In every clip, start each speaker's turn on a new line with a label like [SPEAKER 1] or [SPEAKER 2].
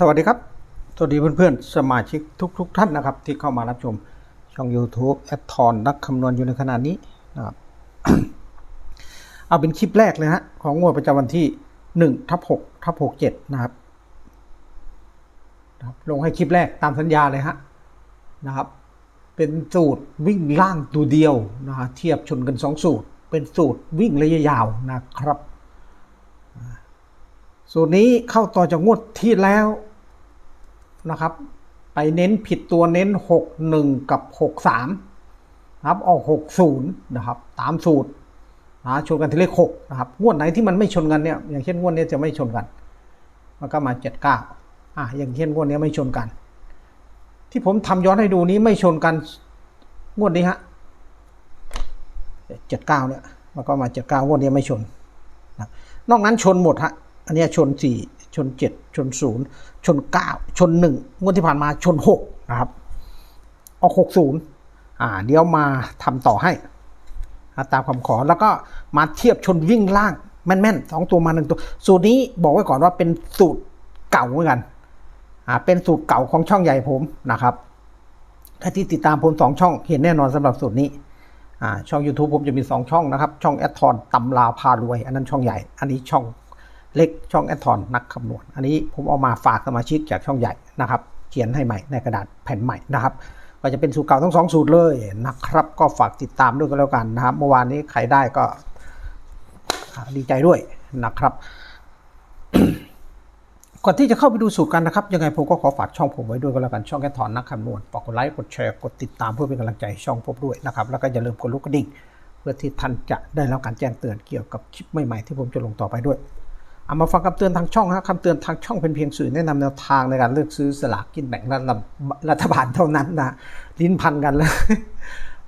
[SPEAKER 1] สวัสดีครับ สวัสดีเพื่อนๆ สมาชิกทุกๆทท่านนะครับ ที่เข้ามารับชมช่อง YouTube แอดทอนนักคำนวณอยู่ในขณะนี้นะครับ เอาเป็นคลิปแรกเลยฮะของงวดประจำวันที่1ทับ6ทับ67 นะครับนะครับลงให้คลิปแรกตามสัญญาเลยฮะนะครับ เป็นสูตรวิ่งล่างตัวเดียวนะฮะเทียบชนกัน 2 สูตร เป็นสูตรวิ่งระยะยาวนะครับ สูตรนี้เข้าต่อจากงวดที่แล้วนะครับ ไปเน้นผิดตัวเน้น 61 กับ 63นะครับออก 60 นะครับ ตามสูตรนะชนกันที่เลข6นะครับ งวดไหนที่มันไม่ชนกันเนี่ยอย่างเช่นงวดนี้จะไม่ชนกัน มันก็มา 79อะอย่างเช่นงวดนี้ไม่ชนกัน ที่ผมทำย้อนให้ดูนี้ไม่ชนกันงวดนี้ฮะ79เนี่ยมันก็มา79งวดนี้ไม่ชนนะนอกนั้นชนหมดฮะ อันนี้ชน 4 ชน 7 ชน 0 ชน 9 ชน 1 งวดที่ผ่านมาชน 6 นะครับ ออก 60 อ่า เดี๋ยวมาทำต่อให้ ตามคำขอแล้วก็มาเทียบชนวิ่งล่างแม่นๆสองตัวมาหนึ่งตัว สูตรนี้บอกไว้ก่อนว่าเป็นสูตรเก่าเหมือนกัน อ่า เป็นสูตรเก่าของช่องใหญ่ผมนะครับ ถ้าที่ติดตามผมสองช่องเห็นแน่นอนสำหรับสูตรนี้ช่อง YouTube ผมจะมี 2 ช่องนะครับ ช่องแอดทอนตำลาพารวย อันนั้นช่องใหญ่ อันนี้ช่อง เล็กช่องแอดทอนนักคำนวณ อันนี้ผมเอามาฝากสมาชิกจากช่องใหญ่นะครับ เขียนให้ใหม่ในกระดาษแผ่นใหม่นะครับ ก็จะเป็นสูตรเก่าทั้งสองสูตรเลยนะครับ ก็ฝากติดตามด้วยกันแล้วกันนะครับ เมื่อวานนี้ใครได้ก็ดีใจด้วยนะครับก่อนที่จะเข้าไปดูสูตรกันนะครับ ยังไงผมก็ขอฝากช่องผมไว้ด้วยก็แล้วกันช่องแกถอนนักคำนวณฝากกดไลค์กดแชร์กดติดตามเพื่อเป็นกำลังใจช่องผมด้วยนะครับ แล้วก็อย่าลืมกดลูกกระดิ่ง เพื่อที่ท่านจะได้รับการแจ้งเตือนเกี่ยวกับคลิปใหม่ๆที่ผมจะลงต่อไปด้วย เอามาฟังคำเตือนทางช่องฮะคำเตือนทางช่องเป็นเพียงสื่อแนะนำแนวทางในการเลือกซื้อสลากกินแบ่งรัฐรัฐบาลเท่านั้นนะลิ้นพันกันแล้ว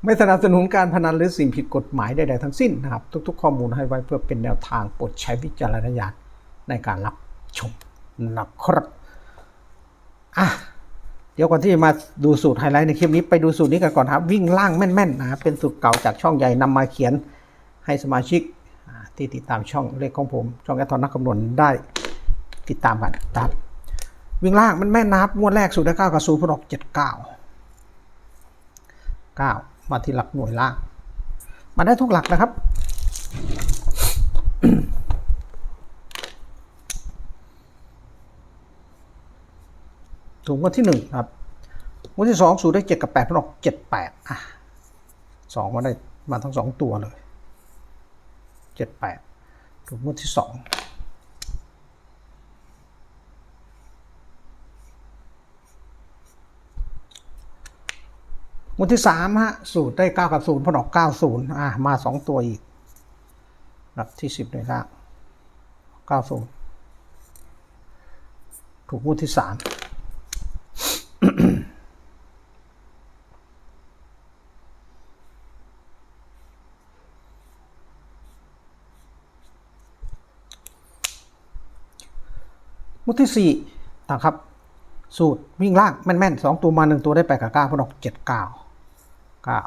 [SPEAKER 1] ไม่สนับสนุนการพนันหรือสิ่งผิดกฎหมายใดๆทั้งสิ้นนะครับ ทุกๆ ข้อมูลให้ไว้เพื่อเป็นแนวทางโปรดใช้วิจารณญาณในการรับชมนะครับอะเดี๋ยวก่อนที่จะมาดูสูตรไฮไลท์ในคลิปนี้ไปดูสูตรนี้กันก่อนครับ วิ่งล่างแม่นๆนะเป็นสูตรเก่าจากช่องใหญ่นำมาเขียนให้สมาชิก ที่ติดตามช่องเลขของผม ช่องแอทอนนักคำนวณได้ติดตามกันนะครับวิ่งล่างม่นๆนะครับงวดแรกสูตรได้เก้ากับศูนย์พอดอกเจ็ดเก้าเก้ามาที่หลักหน่วยล่าง มาได้ทุกหลักนะครับถูกงวดที่หนึ่งครับงวดที่สองสูตรได้เจ็ดกับแปดพนออกเจ็ดแปดอะสองมาได้มาทั้งสองตัวเลย เจ็ดแปดถูกงวดที่สองงวดที่สามฮะสูตรได้เก้ากับศูนย์พนออกเก้าศูนย์อะมาสองตัวอีกหลักที่สิบในล่างเก้าศูนย์ถูกงวดที่สาม มุดที่สี่นะครับ สูตรวิ่งล่างแม่นๆสองตัวมาหนึ่งตัวได้แปดกับเก้าพนออกเจ็ดก้าเก้า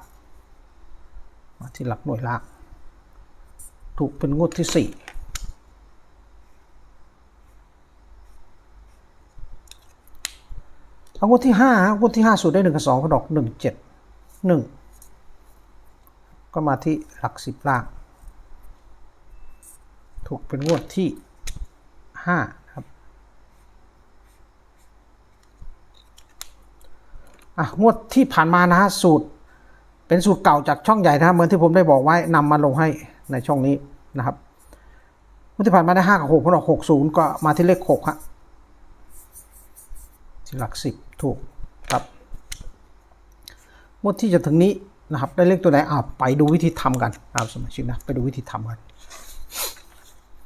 [SPEAKER 1] มาที่หลักหน่วยล่าง ถูกเป็นงวดที่สี่เอางวดที่ห้างวดที่ห้าสูตรได้หนึ่งกับสองพนออกหนึ่งเจ็ดหนึ่งก็มาที่หลักสิบล่าง ถูกเป็นงวดที่ห้าครับ อะงวดที่ผ่านมานะฮะสูตร เป็นสูตรเก่าจากช่องใหญ่นะฮะเหมือนที่ผมได้บอกไว้นำมาลงให้ในช่องนี้นะครับงวดที่ผ่านมาได้ห้ากับหกพออกหกศูนย์ก็มาที่เลขหกฮะที่หลักสิบถูกครับงวดที่จะถึงนี้นะครับ ได้เลขตัวไหนอะไปดูวิธีทำกันนะครับสมาชิกนะไปดูวิธีทำกัน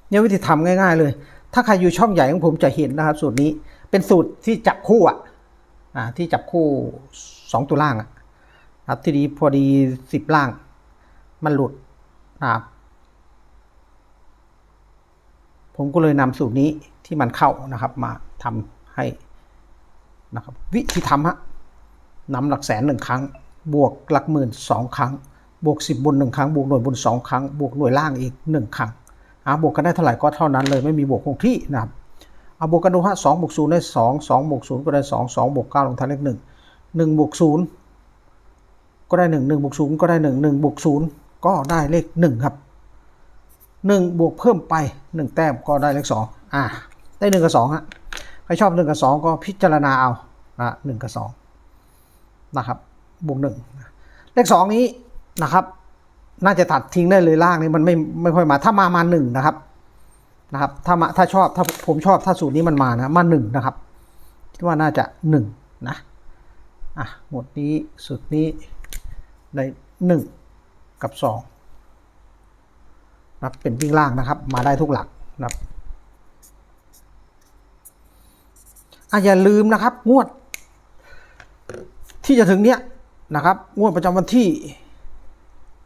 [SPEAKER 1] เนี่ยวิธีทำง่าย ๆ เลย ถ้าใครอยู่ช่องใหญ่ของผมจะเห็นนะครับ สูตรนี้เป็นสูตรที่จับคู่อะ ที่จับคู่สองตัวล่างอะครับที่ดีพอดีสิบล่าง มันหลุดครับผมก็เลยนำสูตรนี้ที่มันเข้านะครับ มาทำให้นะครับวิธีทำฮะนำหลักแสนหนึ่งครั้ง บวกหลักหมื่นสองครั้ง บวกสิบบนหนึ่งครั้ง บวกหน่วยบนสองครั้ง บวกหน่วยล่างอีกหนึ่งครั้งอ่าบวกกันได้เท่าไหร่ก็เท่านั้นเลยไม่มีบวกคงที่นะครับ เอาบวกกันดูฮะสองบวกศูนย์ได้สองสองบวกศูนย์ก็ได้สองสองบวกเก้าลงท้ายเลขหนึ่งหนึ่งบวกศูนย์ก็ได้หนึ่งหนึ่งบวกศูนย์ก็ได้หนึ่งหนึ่งบวกศูนย์ก็ได้เลขหนึ่งครับหนึ่งบวกเพิ่มไปหนึ่งแต้มก็ได้เลขสองอ่าได้หนึ่งกับสองฮะใครชอบหนึ่งกับสองก็พิจารณาเอานะหนึ่งกับสองนะครับบวกหนึ่งเลขสองนี้นะครับ น่าจะตัดทิ้งได้เลยล่างนี้มันไม่ไม่ค่อยมาถ้ามามาหนึ่งนะครับ นะครับ ถ้ามาถ้าชอบถ้าผมชอบถ้าสูตรนี้มันมานะมาหนึ่งนะครับ คิดว่าน่าจะหนึ่งนะอะหมดนี้สูตรนี้ในหนึ่งกับสองนับเป็นวิ่งล่างนะครับ มาได้ทุกหลักนะครับอะอย่าลืมนะครับ งวด ที่จะถึงเนี้ยนะครับ งวดประจำวันที่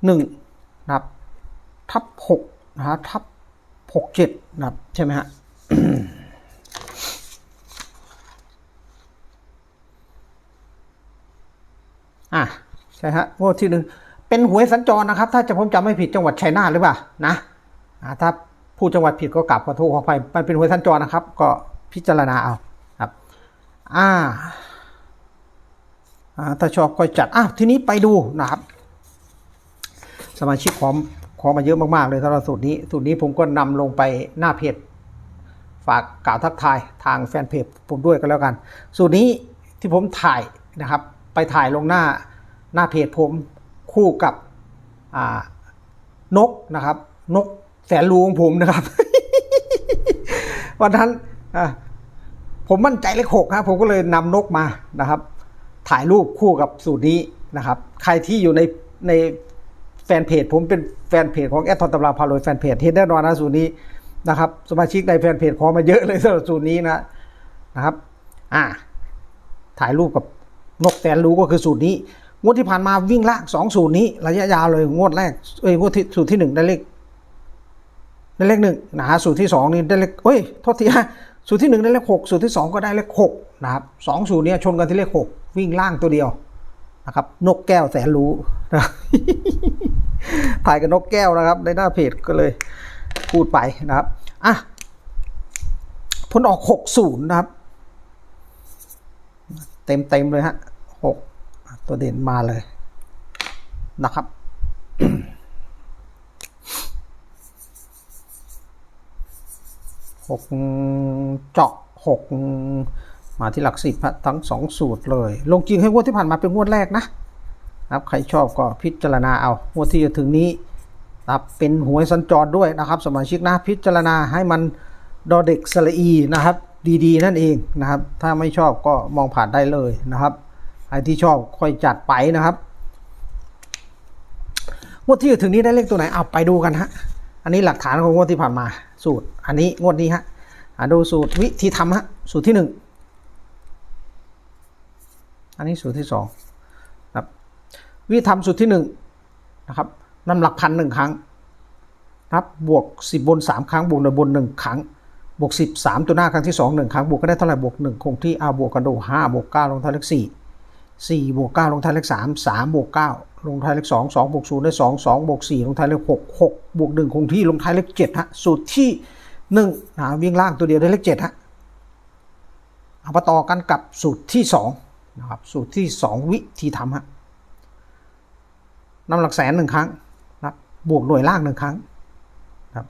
[SPEAKER 1] หนึ่งนะครับ ทับหกนะฮะทับ หกเจ็ดนะครับ ใช่ไหมฮะอะใช่ฮะงวดที่หนึ่งเป็นหวยสัญจรนะครับ ถ้าจะผมจำไม่ผิดจังหวัดชัยนาทหรือเปล่านะอ่าถ้าผู้จังหวัดผิดก็กลับขอโทษขออภัยมันเป็นหวยสัญจรนะครับ ก็พิจารณาเอาครับอ่าอ่าถ้าชอบก็จัดอ้าวทีนี้ไปดูนะครับ สมาชิกขอ ขอมาเยอะมากๆเลยสำหรับสูตรนี้ สูตรนี้ผมก็นำลงไปหน้าเพจฝากกล่าวทักทายทางแฟนเพจผมด้วยก็แล้วกัน สูตรนี้ที่ผมถ่ายนะครับ ไปถ่ายลงหน้าหน้าเพจผมคู่กับนกนะครับ นกแสนรู้ของผมนะครับ วันนั้นผมมั่นใจเลขหกครับผมก็เลยนำนกมานะครับ ถ่ายรูปคู่กับสูตรนี้นะครับ ใครที่อยู่ในใน แฟนเพจผมเป็นแฟนเพจของแอดทอนตำราพาโรยแฟนเพจเห็นแน่นอนนะสูตรนี้นะครับสมาชิกในแฟนเพจขอมาเยอะเลยสำหรับสูตรนี้นะนะครับอ่าถ่ายรูปกับนกแสนรู้ก็คือสูตรนี้ งวดที่ผ่านมาวิ่งลากสองสูตรนี้ ระยะยาวเลยงวดแรกเอ้ยงวดที่สูตรที่หนึ่งได้เลขได้เลขหนึ่งนะฮะสูตรที่สองนี่ได้เลขเอ้ยโทษทีฮะสูตรที่หนึ่งได้เลขหกสูตรที่สองก็ได้เลขหกนะครับสองสูตรเนี้ยชนกันที่เลขหกวิ่งล่างตัวเดียว นะครับ นกแก้วแสนรู้นะถ่ายกับนกแก้วนะครับ ในหน้าเพจก็เลยพูดไปนะครับอะผลออกหกศูนย์นะครับ เต็มเต็มเลยฮะหกตัวเด่นมาเลยนะครับหกเจาะหก มาที่หลักสิบทั้งสองสูตรเลย ลงจริงให้งวดที่ผ่านมาเป็นงวดแรกนะครับใครชอบก็พิจารณาเอางวดที่จะถึงนี้นะครับเป็นหวยสัญจรด้วยนะครับ สมาชิกนะพิจารณาให้มันดอเด็กสละอีนะครับ ดีๆ นั่นเองนะครับ ถ้าไม่ชอบก็มองผ่านได้เลยนะครับใครที่ชอบค่อยจัดไปนะครับงวดที่จะถึงนี้ได้เลขตัวไหนเอาไปดูกันฮะอันนี้หลักฐานของงวดที่ผ่านมาสูตร อันนี้งวดนี้ฮะอะดูสูตรวิธีทำฮะสูตรที่หนึ่ง อันนี้สูตรที่สองครับวิธีทำสูตรที่หนึ่งนะครับนำหลักพันหนึ่งครั้งนะครับบวกสิบบนสามครั้ง บวกหนึ่งบนหนึ่งครั้ง บวกสิบสามตัวหน้าครั้งที่สองหนึ่งครั้ง บวกก็ได้เท่าไหร่ บวกหนึ่งคงที่เอาบวกกันดูห้าบวกเก้าลงท้ายเลขสี่สี่บวกเก้าลงท้ายเลขสามสามบวกเก้าลงท้ายเลขสองสองบวกศูนย์ได้สองสองบวกสี่ลงท้ายเลขหกหกบวกหนึ่งคงที่ลงท้ายเลขเจ็ดฮะสูตรที่หนึ่งนะวิ่งล่างตัวเดียวได้เลขเจ็ดฮะเอามาต่อกันกับสูตรที่สอง นะครับสูตรที่สองวิธีทำฮะนำหลักแสนหนึ่งครั้งนะบวกหน่วยล่างหนึ่งครั้งนะครับ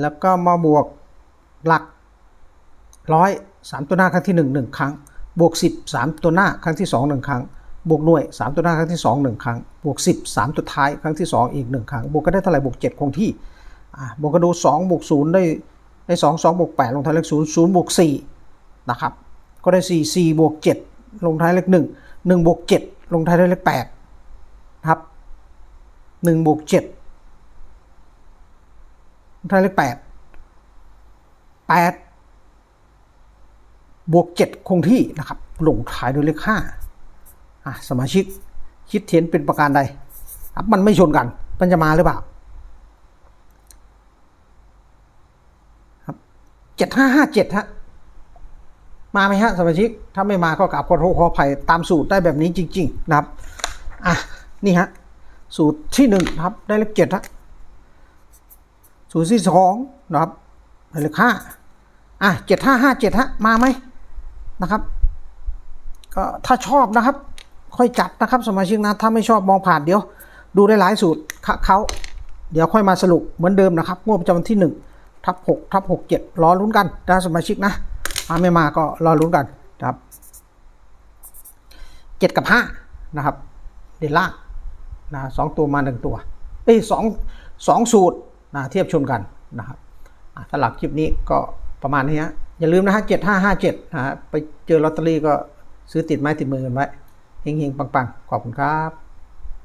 [SPEAKER 1] แล้วก็มาบวกหลักร้อยสามตัวหน้าครั้งที่หนึ่งหนึ่งครั้ง บวกสิบสามตัวหน้าครั้งที่สองหนึ่งครั้ง บวกหน่วยสามตัวหน้าครั้งที่สองหนึ่งครั้ง บวกสิบสามตัวท้ายครั้งที่สองอีกหนึ่งครั้ง บวกก็ได้เท่าไหร่บวกเจ็ดคงที่บวกกระดูสองบวกศูนย์ได้ได้สองสองบวกแปดลงท้ายเลขศูนย์ศูนย์บวกสี่นะครับ ก็ได้สี่สี่บวกเจ็ดลงท้ายเลขหนึ่งหนึ่งบวกเจ็ดลงท้ายด้วยเลขแปดนะครับหนึ่งบวกเจ็ดลงท้ายเลขแปดแปดบวกเจ็ดคงที่นะครับลงท้ายด้วยเลขห้าอะสมาชิกคิดเห็นเป็นประการใดครับมันไม่ชนกัน มันจะมาหรือเปล่าครับเจ็ดห้าห้าเจ็ดฮะ มาไหมฮะสมาชิก ถ้าไม่มาก็กลับขอโทษขออภัยตามสูตรได้แบบนี้จริง ๆ นะครับ อะ นี่ฮะ สูตรที่หนึ่งครับ ได้เลขเจ็ดฮะสูตรที่สองนะครับได้เลขห้าอะเจ็ดห้าห้าเจ็ดฮะ มาไหมนะครับ ก็ถ้าชอบนะครับ ค่อยจัดนะครับ สมาชิกนะ ถ้าไม่ชอบมองผ่านเดี๋ยว ดูได้หลายสูตรเขาเดี๋ยวค่อยมาสรุปเหมือนเดิมนะครับงวดประจำวันที่หนึ่งทับหกทับหกเจ็ดรอลุ้นกันนะสมาชิกนะ มาไม่มาก็รอลุ้นกันนะครับเจ็ดกับห้านะครับ เด่นล่างนะสองตัวมาหนึ่งตัวเอ้ยสองสองสูตรนะเทียบชนกันนะครับสำหรับคลิปนี้ก็ประมาณนี้ฮะอย่าลืมนะฮะเจ็ดห้าห้าเจ็ดนะฮะไปเจอลอตเตอรี่ก็ซื้อติดไม้ติดมือกันไว้เฮงๆ ปังๆ ขอบคุณครับ